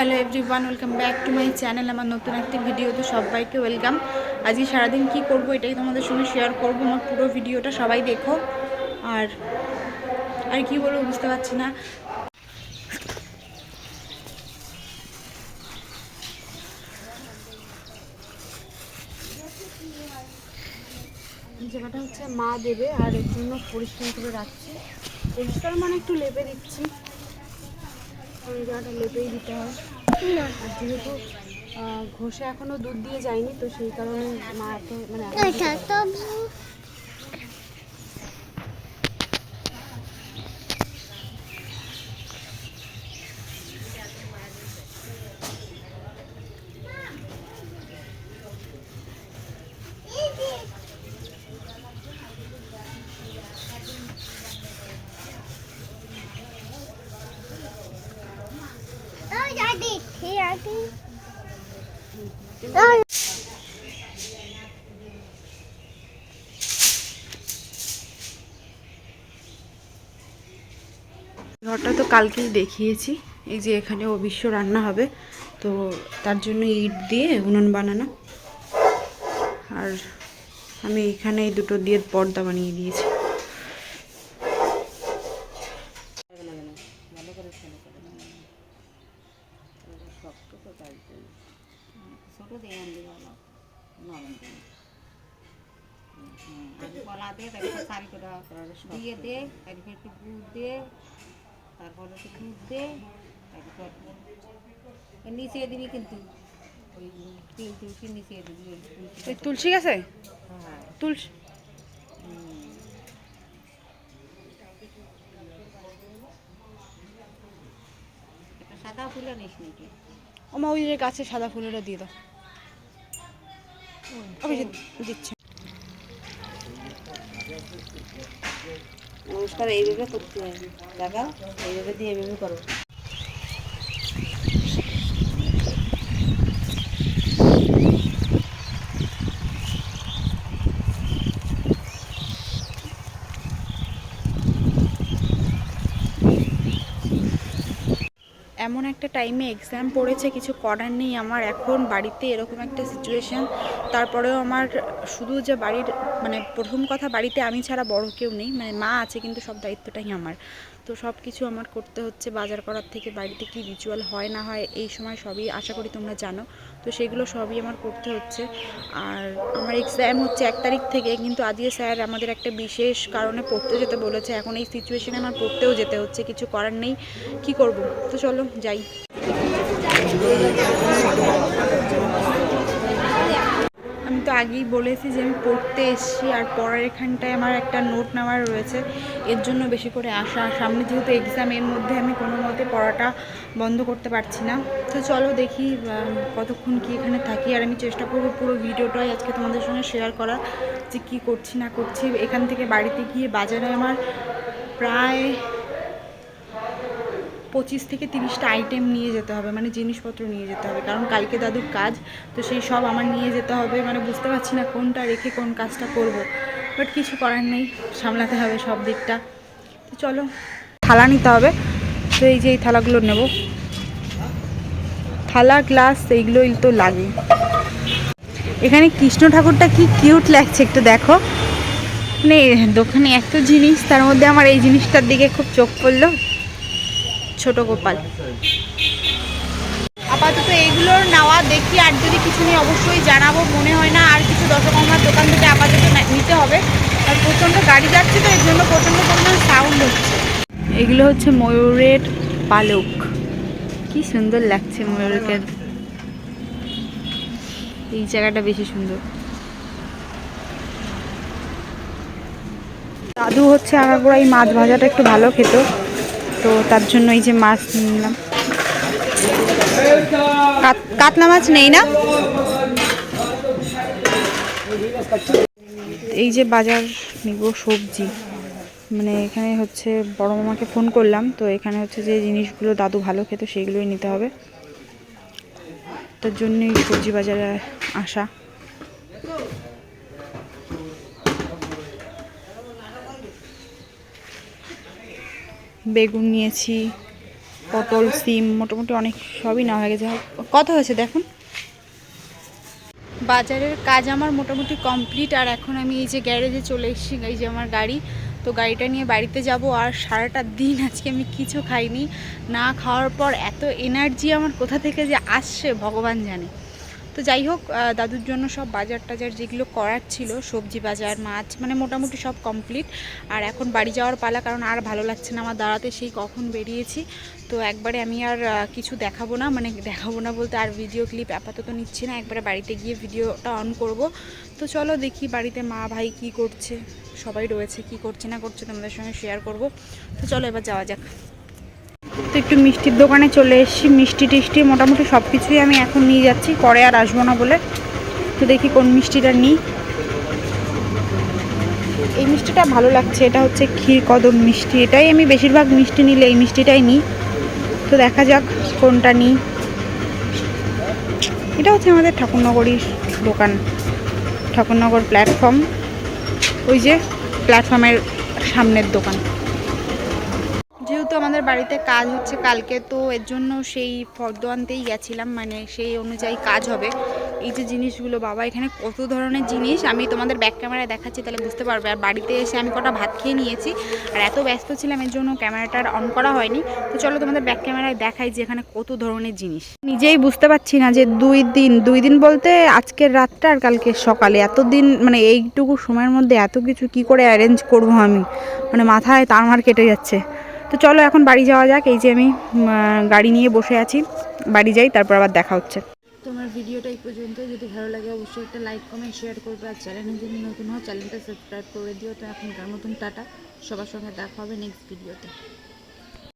Hello everyone, welcome back to my channel, আমার নতুন একটি ভিডিওতে সবাইকে ওয়েলকাম। আজকে সারাদিন কি করব এটাই তোমাদের সঙ্গে শেয়ার করব, আমার পুরো ভিডিওটা সবাই দেখো। আর আর কি বলব বুঝতে পারছি না। জায়গাটা হচ্ছে মা দেবে, আর এর জন্য পরিষ্কার করে রাখছি। পরিষ্কার মানে একটু লেপে দিচ্ছি। ওই জায়গাটা লেপেই দিতে হয়। আর যেহেতু ঘষে এখনও দুধ দিয়ে যায়নি, তো সেই কারণে মা এত মানে এখন দিতে পারে। ঘরটা তো কালকেই দেখিয়েছি। এই যে এখানে অবিশ্ব রান্না হবে, তো তার জন্য ইট দিয়ে উনুন বানানো। আর আমি এখানে দুটো দিয়ে পর্দা বানিয়ে দিয়েছি। ছোট দিয়ে আনলি ভালো নরম দিয়ে আগে কলা দিয়ে তারপর চাল করে দিয়ে দে তারপর একটু গুড় দে তারপর একটু দুধ দে তারপর নিচে দিবি কিন্তু তুলসি নিচে দিবি ওই তুলসি তুলসী গাছে হ্যাঁ তুলসী সাদা ফুলও নিস নাকি আমার ওই যে গাছে সাদা ফুলটা দিয়ে দাও। অভিজিৎ দিচ্ছে। নমস্কার, এইভাবে করতে হয়। দেখা এইভাবে দিয়ে এইভাবে করো। এমন একটা টাইমে এক্সাম পড়েছে, কিছু করার নেই আমার। এখন বাড়িতে এরকম একটা সিচুয়েশান তারপরেও আমার শুধু যে বাড়ির মানে প্রথম কথা বাড়িতে আমি ছাড়া বড় কেউ নেই। মানে মা আছে, কিন্তু সব দায়িত্বটাই আমার। তো সব কিছু আমার করতে হচ্ছে, বাজার করার থেকে বাড়িতে কি রিচুয়াল হয়, না হয়, এই সময় সবই আশা করি তোমরা জানো। তো সেগুলো সবই আমার করতে হচ্ছে। আর আমার এক্সাম হচ্ছে এক তারিখ থেকে, কিন্তু আজকে স্যার আমাদের একটা বিশেষ কারণে পড়তে যেতে বলেছে। এখন এই সিচুয়েশনে আমার পড়তেও যেতে হচ্ছে, কিছু করার নেই। কি করব? তো চলো, যাই। তো আগেই বলেছি যে আমি পড়তে এসেছি আর পড়ার এখানটায় আমার একটা নোট নেওয়ার রয়েছে। এর জন্য বেশি করে আসা। সামনে যেহেতু এক্সাম এর মধ্যে আমি কোনো মতে পড়াটা বন্ধ করতে পারছি না। তো চলো দেখি কতক্ষণ কি এখানে থাকি। আর আমি চেষ্টা করব পুরো ভিডিওটাই আজকে তোমাদের সঙ্গে শেয়ার করার, যে কী করছি, না করছি। এখান থেকে বাড়িতে গিয়ে বাজারে আমার প্রায় পঁচিশ থেকে তিরিশটা আইটেম নিয়ে যেতে হবে মানে জিনিসপত্র নিয়ে যেতে হবে। কারণ কালকে দাদুর কাজ, তো সেই সব আমার নিয়ে যেতে হবে। মানে বুঝতে পারছি না কোনটা রেখে কোন কাজটা করব। বাট কিছু করার নেই, সামলাতে হবে সব দিকটা। তো চলো, থালা নিতে হবে। তো এই যে এই থালাগুলো নেব। থালা, গ্লাস, এইগুলোই তো লাগে। এখানে কৃষ্ণ ঠাকুরটা কি কিউট লাগছে একটু দেখো। মানে দোকানে এত জিনিস, তার মধ্যে আমার এই জিনিসটার দিকে খুব চোখ পড়ল। ছোট গোপাল। আপাতত এইগুলোর নেওয়া দেখি, আর যদি কিছু নিয়ে অবশ্যই জানাব, মনে হয় না আর কিছু দশকর্মার দোকান থেকে আপাতত নিতে হবে। আর প্রচণ্ড গাড়ি যাচ্ছে তো, এর জন্য প্রচণ্ড পরিমাণ সাউন্ড হচ্ছে। এগুলো হচ্ছে ময়ূরের পালক। কি সুন্দর লাগছে ময়ূরকে এই জায়গাটা বেশি সুন্দর। দাদু হচ্ছে আগাগোড়া এই মাছ ভাজাটা একটু ভালো খেত। তো তার জন্য এই যে মাছ নিলাম। কাত- কাতলা মাছ নেই না? এই যে বাজার নিব সবজি। মানে এখানে হচ্ছে বড় মামাকে ফোন করলাম, তো এখানে হচ্ছে যে জিনিসগুলো দাদু ভালো খেত সেগুলোই নিতে হবে। তার জন্যই সবজি বাজারে আসা। বেগুন নিয়েছি, পটল, সিম, মোটামুটি অনেক সবই নেওয়া হয়ে গেছে। কত হয়েছে, দেখুন। বাজারের কাজ আমার মোটামুটি কমপ্লিট, আর এখন আমি এই যে গ্যারেজে চলে এসেছি, এই যে আমার গাড়ি। তো গাড়িটা নিয়ে বাড়িতে যাব, আর সারাটা দিন আজকে আমি কিছু খাইনি। না খাওয়ার পর এত এনার্জি আমার কোথা থেকে যে আসছে, ভগবান জানে। তো যাই হোক দাদুর জন্য সব বাজার টাজার যেগুলো করার ছিল, সবজি বাজার, মাছ মানে মোটামুটি সব কমপ্লিট আর এখন বাড়ি যাওয়ার পালা, কারণ আর ভালো লাগছে না আমার দাঁড়াতে, সেই কখন বেরিয়েছি। তো একবারে আমি আর কিছু দেখাবো না মানে দেখাবো না বলতে আর ভিডিও ক্লিপ আপাতত নিচ্ছি না, একবারে বাড়িতে গিয়ে ভিডিওটা অন করব। তো চলো দেখি বাড়িতে মা, ভাই কি করছে, সবাই রয়েছে, কি করছে, না করছে তোমাদের সঙ্গে শেয়ার করব। তো চলো এবার যাওয়া যাক। তো একটু মিষ্টির দোকানে চলে এসেছি। মিষ্টি টিষ্টি মোটামুটি সব কিছুই আমি এখন নিয়ে যাচ্ছি। পরে আর আসব না বলে। তো দেখি কোন মিষ্টিটা নিই। এই মিষ্টিটা ভালো লাগছে। এটা হচ্ছে ক্ষীর কদম মিষ্টি। এটাই আমি বেশিরভাগ মিষ্টি নিলে এই মিষ্টিটাই নিই। তো দেখা যাক কোনটা নিই। এটা হচ্ছে আমাদের ঠাকুরনগরীর দোকান। ঠাকুরনগর প্ল্যাটফর্ম। ওই যে প্ল্যাটফর্মের সামনের দোকান। আমাদের বাড়িতে কাজ হচ্ছে কালকে, তো এর জন্য সেই ফর্দ আনতেই গেছিলাম। মানে সেই অনুযায়ী কাজ হবে। এই যে জিনিসগুলো, বাবা এখানে কত ধরনের জিনিস, আমি তোমাদের ব্যাক ক্যামেরায় দেখাচ্ছি, তাহলে বুঝতে পারবে। আর বাড়িতে এসে আমি কটা ভাত খেয়ে নিয়েছি, আর এত ব্যস্ত ছিলাম, এর জন্য ক্যামেরাটা অন করা হয়নি। তো চলো তোমাদের ব্যাক ক্যামেরায় দেখাই যে এখানে কত ধরনের জিনিস। নিজেই বুঝতে পারছি না যে দুই দিন দুই দিন বলতে আজকের রাতটা আর কালকে সকালে। এত দিন মানে এইটুকু সময়ের মধ্যে এত কিছু কি করে অ্যারেঞ্জ করব আমি? মানে মাথায় তার মার কেটে যাচ্ছে। তো চলো এখন বাড়ি যাওয়া যাক। এই যে আমি গাড়ি নিয়ে বসে আছি। বাড়ি যাই, তারপর আবার দেখা হচ্ছে। তোমার ভিডিওটা এই পর্যন্ত যদি ভালো লাগে, অবশ্যই একটা লাইক কমেন্ট শেয়ার করবে। আর চ্যানেলে যদি নতুন হয় চ্যানেলটা সাবস্ক্রাইব করে দিও। তো এখনকার মতন টাটা। সবার সঙ্গে দেখা হবে নেক্সট ভিডিওতে